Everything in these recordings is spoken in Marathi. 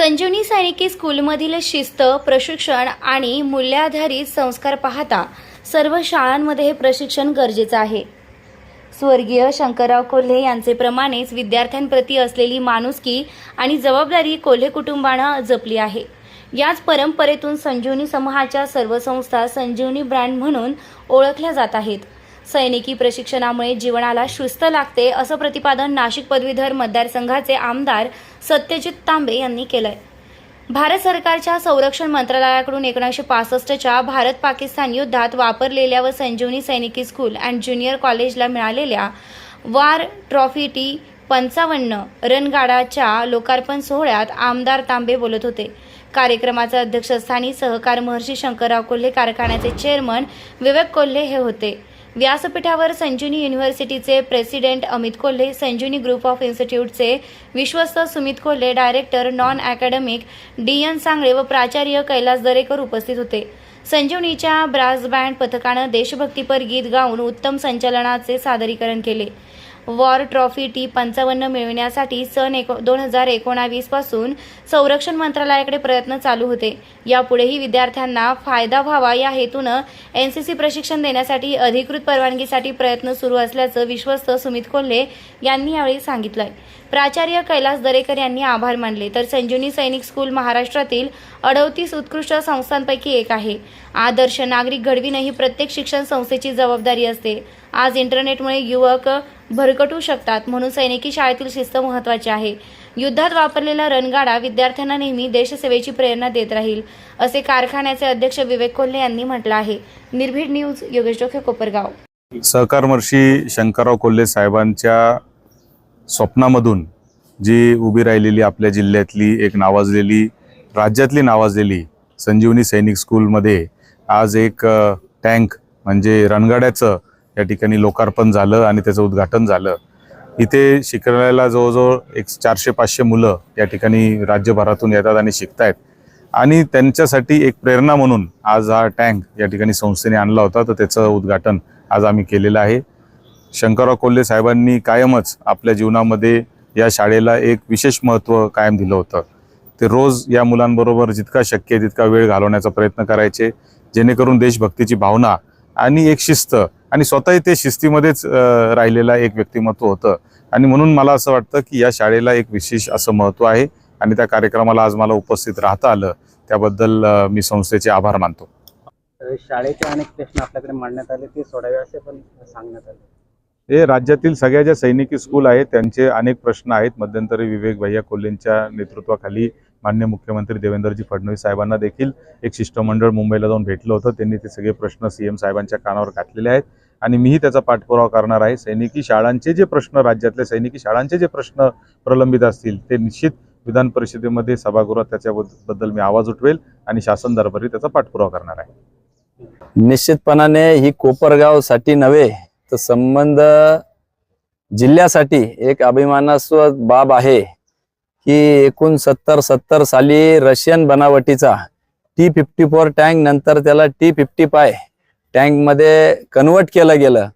संजीवनी सैनिकी स्कूलमधील शिस्त प्रशिक्षण आणि मूल्याधारित संस्कार पाहता सर्व शाळांमध्ये हे प्रशिक्षण गरजेचं आहे. स्वर्गीय शंकरराव कोल्हे यांचे प्रमाणेच विद्यार्थ्यांप्रती असलेली माणुसकी आणि जबाबदारी कोल्हे कुटुंबानं जपली आहे. याच परंपरेतून संजीवनी समूहाच्या सर्व संस्था संजीवनी ब्रँड म्हणून ओळखल्या जात आहेत. सैनिकी प्रशिक्षणामुळे जीवनाला शिस्त लागते असं प्रतिपादन नाशिक पदवीधर मतदारसंघाचे आमदार सत्यजित तांबे यांनी केलंय. भारत सरकारच्या संरक्षण मंत्रालयाकडून एकोणीसशे पासष्टच्या भारत पाकिस्तान युद्धात वापरलेल्या व संजीवनी सैनिकी स्कूल अँड ज्युनियर कॉलेजला मिळालेल्या वार ट्रॉफी टी पंचावन्न रणगाडाच्या लोकार्पण सोहळ्यात आमदार तांबे बोलत होते. कार्यक्रमाचे अध्यक्षस्थानी सहकार महर्षी शंकरराव कोल्हे कारखान्याचे चेअरमन विवेक कोल्हे हे होते. व्यासपीठावर Sanjivani युनिव्हर्सिटीचे president Amit Kolhe Sanjivani group of इन्स्टिट्यूटचे विश्वस्त Sumit Kolhe director non academic D N Sangle व प्राचार्य कैलास दरेकर उपस्थित होते. संजीवनीच्या ब्रास बँड पथकानं देशभक्तीपर गीत गाऊन उत्तम संचलनाचे सादरीकरण केले. वॉर ट्रॉफी टी पंचावन्न मिळविण्यासाठी सन एको दोन हजार एकोणावीसपासून संरक्षण मंत्रालयाकडे प्रयत्न चालू होते. यापुढेही विद्यार्थ्यांना फायदा व्हावा या हेतूनं एन सी सी प्रशिक्षण देण्यासाठी अधिकृत परवानगीसाठी प्रयत्न सुरू असल्याचं विश्वस्त सुमित कोल्हे यांनी यावेळी सांगितलंय. प्राचार्य कैलास दरेकर यांनी आभार मानले. तर संजीवनी सैनिक स्कूल महाराष्ट्रातील अडवतीस उत्कृष्ट संस्थांपैकी एक आहे. आदर्श नागरिक घडविणं ही प्रत्येक शिक्षण संस्थेची जबाबदारी असते. आज इंटरनेटमुळे युवक भरकटू शकतात म्हणून सैनिकी शाळेतील शिस्त महत्त्वाची आहे. युद्धात वापरलेला रणगाडा विद्यार्थ्यांना नेहमी देशसेवेची प्रेरणा देत राहील असे कारखान्याचे अध्यक्ष विवेक कोल्हे यांनी म्हटलं आहे. निर्भीड न्यूज योगेश डोखे कोपरगाव. सहकारमर्षी शंकरराव कोल्हे साहेबांच्या स्वप्नामधून जी उभी राहिलेली आपल्या जिल्ह्यातली एक नावाजलेली राज्यातली नावाजलेली संजीवनी सैनिक स्कूलमध्ये आज एक टँक म्हणजे रणगाड्याचं या ठिकाणी लोकार्पण झालं आणि त्याचं उद्घाटन झालं. इथे शिकायला जवळजवळ एक चारशे पाचशे मुलं या ठिकाणी राज्यभरातून येतात आणि शिकतायत. आणि त्यांच्यासाठी एक प्रेरणा म्हणून आज हा टँक या ठिकाणी संस्थेने आणला होता तर त्याचं उद्घाटन आज आम्ही केलेलं आहे. शंकरराव कोल्हे साहेबांनी कायमच आपल्या जीवनामध्ये या शाळेला एक विशेष महत्त्व कायम दिलं होतं. ते रोज या मुलांबरोबर जितका शक्य आहे तितका वेळ घालवण्याचा प्रयत्न करायचे. जेणेकरून देशभक्तीची भावना आणि एक शिस्त आणि स्वतःही ते शिस्तीमध्येच राहिलेला एक व्यक्तिमत्व होतं. आणि म्हणून मला असं वाटतं की या शाळेला एक विशेष असं महत्त्व आहे आणि त्या कार्यक्रमाला आज मला उपस्थित राहता आलं. त्याबद्दल मी संस्थेचे आभार मानतो. शाळेचे अनेक प्रश्न आपल्याकडे मांडण्यात आले ते सोडावे असे पण सांगण्यात आले. हे राज्यातील सगळ्या ज्या सैनिकी स्कूल आहेत त्यांचे अनेक प्रश्न आहेत. मध्यंतरी विवेक भैया कोल्हेंच्या नेतृत्वाखाली मान्य मुख्यमंत्री देवेंद्रजी फडणवीस साहेबांना देखील एक शिष्टमंडळ मुंबईला जाऊन भेटलं होतं. त्यांनी ते सगळे प्रश्न सीएम साहेबांच्या कानावर घातलेले आहेत. आणि मीही त्याचा पाठपुरावा करणार आहे. सैनिकी शाळांचे जे प्रश्न राज्यातल्या सैनिकी शाळांचे जे प्रश्न प्रलंबित असतील ते निश्चित विधान परिषदेमध्ये सभागृहात त्याच्याबद्दल मी आवाज उठवेल आणि शासन दरबारी त्याचा पाठपुरावा करणार आहे. निश्चितपणाने ही कोपरगावसाठी नव्हे तर संबंध जिल्ह्यासाठी एक अभिमानास्पद बाब आहे. की एकूण सत्तर सत्तर साली रशियन बनावटीचा टी फिफ्टी फोर टँक नंतर त्याला टी फिफ्टी फाय टँकमध्ये कन्वर्ट केलं गेलं.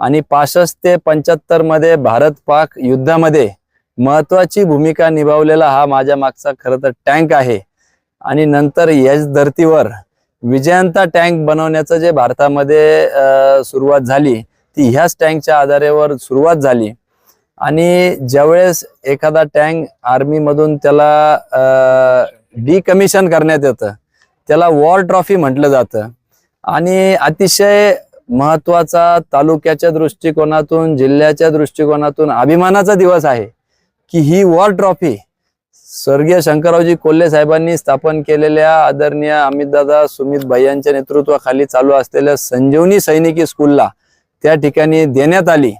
आणि पासष्ट ते पंच्याहत्तरमध्ये भारत पाक युद्धामध्ये महत्वाची भूमिका निभावलेला हा माझ्या मागचा खरं तर टँक आहे. आणि नंतर याच धर्तीवर विजयंता टँक बनवण्याचं जे भारतामध्ये सुरुवात झाली ती ह्याच टँकच्या आधारेवर सुरुवात झाली. आणि ज्यावेळेस एखादा टँक आर्मीमधून त्याला डिकमिशन करण्यात येतं त्याला वॉर ट्रॉफी म्हटलं जातं. आणि अतिशय महत्त्वाचा तालुक्याच्या दृष्टिकोनातून जिल्ह्याच्या दृष्टिकोनातून अभिमानाचा दिवस आहे की ही वॉर ट्रॉफी स्वर्गीय शंकररावजी कोल्हे साहेबांनी स्थापन केलेल्या आदरणीय अमितदादा सुमित भाई यांच्या नेतृत्वाखाली चालू असलेल्या संजीवनी सैनिकी स्कूलला त्या ठिकाणी देण्यात आली.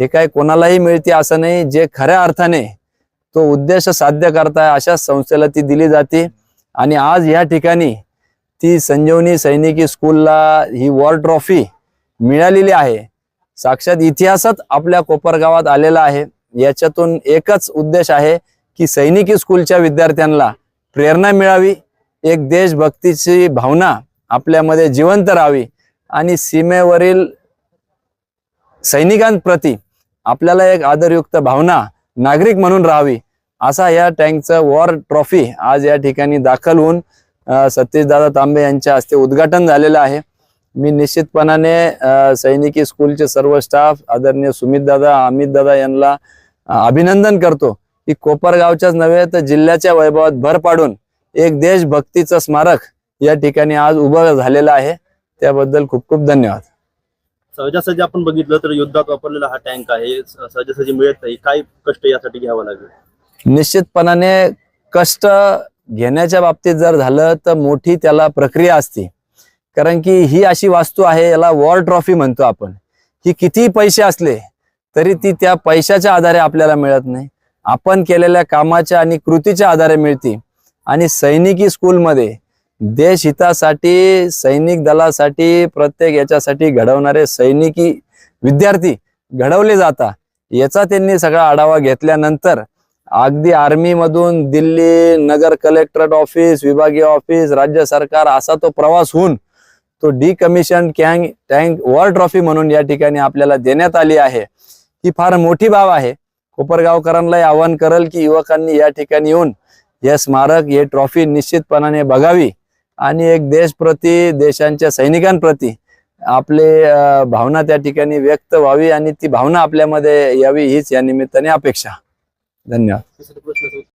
हे काय कोणालाही मिळते असं नाही. जे खऱ्या अर्थाने तो उद्देश साध्य करताय अशा संस्थेला ती दिली जाते. आणि आज या ठिकाणी ती संजीवनी सैनिकी स्कूलला ही वॉर ट्रॉफी मिळालेली आहे. साक्षात इतिहासात आपल्या कोपरगावात आलेला आहे. याच्यातून एकच उद्देश आहे की सैनिकी स्कूलच्या विद्यार्थ्यांना प्रेरणा मिळावी. एक देशभक्तीची भावना आपल्यामध्ये जिवंत राहावी. आणि सीमेवरील सैनिकांप्रती आपल्याला एक आदरयुक्त भावना नागरिक म्हणून राहावी असा या टँकचं वॉर ट्रॉफी आज या ठिकाणी दाखल होऊन सतीशदादा तांबे यांच्या हस्ते उद्घाटन झालेलं आहे. मी निश्चितपणाने सैनिकी स्कूलचे सर्व स्टाफ आदरणीय सुमितदादा दादा यांना अभिनंदन करतो की कोपरगावच्याच नव्हे तर जिल्ह्याच्या वैभवात भर पाडून एक देशभक्तीचं स्मारक या ठिकाणी आज उभं झालेलं आहे. त्याबद्दल खूप खूप धन्यवाद. सहजासहजी आपण बघितलं तर युद्धात वापरलेला हा टँक आहे. सहजासहजी मिळत नाही. काय कष्ट यासाठी घ्यावं लागेल? निश्चितपणाने कष्ट घेण्याच्या बाबतीत जर झालं तर मोठी त्याला प्रक्रिया असते. कारण की ही अशी वास्तू आहे याला वॉर ट्रॉफी म्हणतो आपण. ही कितीही पैसे असले तरी ती त्या पैशाच्या आधारे आपल्याला मिळत नाही. आपण केलेल्या कामाच्या आणि कृतीच्या आधारे मिळते. आणि सैनिकी स्कूलमध्ये देशहितासाठी सैनिक दलासाठी प्रत्येक याच्यासाठी घडवणारे सैनिकी विद्यार्थी घडवले जातात. याचा त्यांनी सगळा आढावा घेतल्यानंतर अगदी आर्मीमधून दिल्ली नगर कलेक्टरेट ऑफिस विभागीय ऑफिस राज्य सरकार असा तो प्रवास होऊन तो डिकमिशन कॅंग टँक वॉर ट्रॉफी म्हणून या ठिकाणी आपल्याला देण्यात आली आहे. ही फार मोठी बाब आहे. कोपरगावकरांनाही आवाहन करल की युवकांनी या ठिकाणी येऊन हे स्मारक हे ट्रॉफी निश्चितपणाने बघावी. आणि एक देशप्रती देशांच्या सैनिकांप्रती आपले भावना त्या ठिकाणी व्यक्त व्हावी आणि ती भावना आपल्यामध्ये यावी हीच या निमित्ताने अपेक्षा. धन्यवाद.